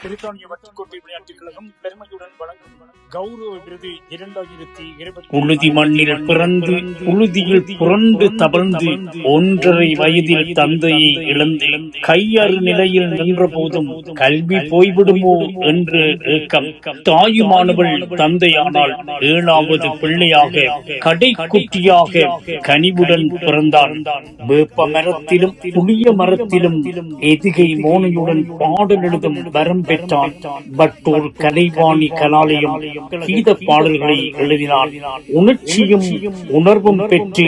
பிரித்தானிய வட்டுக்கோட்டை விளையாட்டுக் கழகம் பெருமையுடன் வழங்கும் கௌரவ விருது இரண்டாயிரத்தி இருபத்தி உழுதி மண்ணில் பிறந்து உழுதியில் புரண்டு தவழ்ந்து ஒன்றரை வயதில் தந்தையை இழந்து கையறு நிலையில் நின்ற போதும் கல்வி போய்விடுமோ என்று ஏக்கம். தாயுமானவள் தந்தையானால் ஏழாவது பிள்ளையாக கடைக்குட்டியாக கனிவுடன் பிறந்தார் வேப்ப மரத்திலும் புளிய மரத்திலும் எதிகை மோனையுடன் பாடல் எழுதும் வரம் பெற்றான். பட்டோர் கலைவாணி கலாலயம் கீத பாடல்களை எழுதினான். உணர்ச்சியும் உணர்வும் பெற்று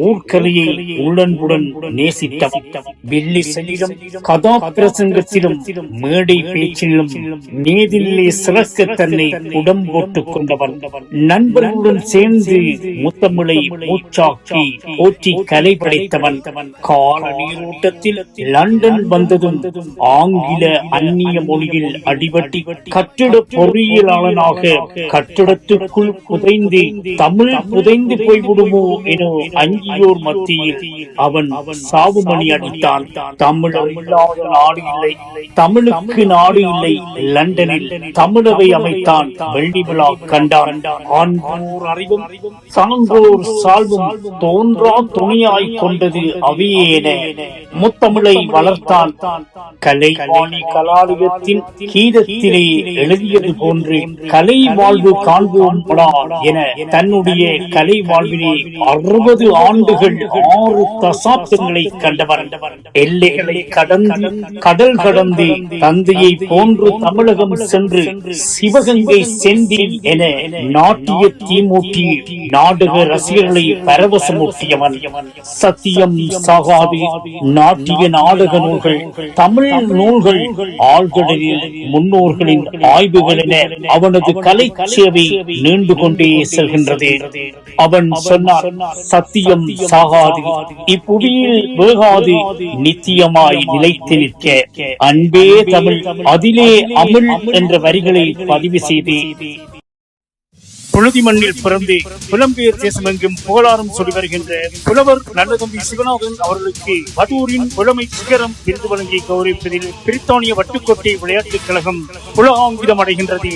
ஊர்கலையை உள்ளன்புடன் நேசித்தவன். வெள்ளி செல்லிலும் கதாபிரசங்கத்திலும் மேடை பேச்சிலும் நேதிலே சிறக்க தன்னை உடம் போட்டுக் கொண்டவன். நண்பர்களுடன் சேர்ந்து முத்தமிழை மூச்சாக்கி போற்றி கலை படைத்தவன். கால நீரோட்டத்தில் லண்டன் வந்ததும் ஆங்கில அந்நிய மொழியில் அடிபட்டி கட்டிட பொறியியலாளனாக கட்டிடத்துக்குள் புதைந்து தமிழ் புதைந்து போய்விடுமோ என அஞ்சியோர் மத்தியில் அவன் சாவுமணி அடித்தான். தமிழர் இல்லாத நாடு இல்லை. தமிழுக்கு நாடு இல்லை. லண்டனில் தமிழவை அமைத்தான் வெள்ளி விழா கண்டான். ஆண்போர் அறிவும் சான்றோர் சால்வும் தோன்றா துணியாய் கொண்டது அவையேன. முத்தமிழை வளர்த்தான். கலைவாணி கலாலயத்தின் கீதத்திலே எழுதியது போன்று கலை வாழ்வு காண்போம் படா என தன்னுடைய கலை வாழ்விலே அறுபது ஆண்டுகள் ஆறு தசாப்தங்களை கண்டவர் எல்லைகளை கடந்து கடல் கடந்து தந்தையை போன்று தமிழகம் சென்று சிவகங்கை செந்தில் என நாட்டிய தீமூட்டி நாடக ரசிகர்களை பரவசமூட்டியவன். சத்தியம் சாகாது நாட்டிய நாடக நூல்கள் தமிழ் நூல்கள் ஆழ்கடலில் முன்னோர்களின் ஆய்வுகள் என அவனது கலை சேவை நீண்டு கொண்டே செல்கின்றது. அவன் சொன்னார் சத்தியம் சாகாது. இப்புவியில் வேகாது. நித்தியமாய் நிலைத்து நிற்க. அன்பே தமிழ். அதிலே அமிழ் என்ற வரிகளை பதிவு செய்து. புழுதி மண்ணில் பிறந்து புலம்பெயர் தேசமெங்கும் புகழாரம் சொல்லி வருகின்ற புலவர் நல்லதம்பி சிவநாதன் அவர்களுக்கு வடூரின் புலமை சிகரம் விருது வழங்கி கௌரவிப்பதில் பிரித்தானிய வட்டுக்கோட்டை விளையாட்டுக் கழகம் புலகாங்கிதம் அடைகின்றது.